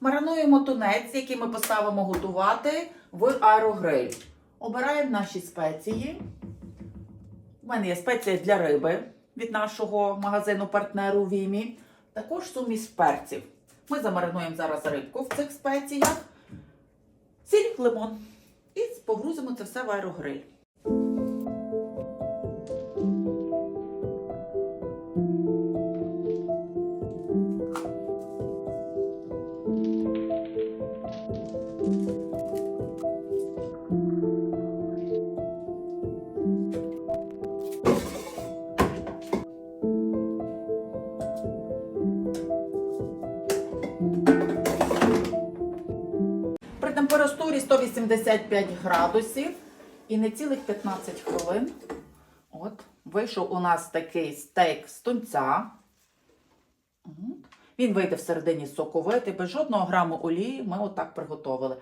Маринуємо тунець, який ми поставимо готувати в аерогриль. Обираємо наші спеції. У мене є спеція для риби від нашого магазину партнеру Вімі. Також суміш перців. Ми замаринуємо зараз рибку в цих спеціях. Сіль, лимон. І погрузимо це все в аерогриль. Температурі 185 градусів і не цілих 15 хвилин. От, вийшов у нас такий стейк з тунця. Він вийде всередині соковитий, без жодного граму олії. Ми отак приготовили.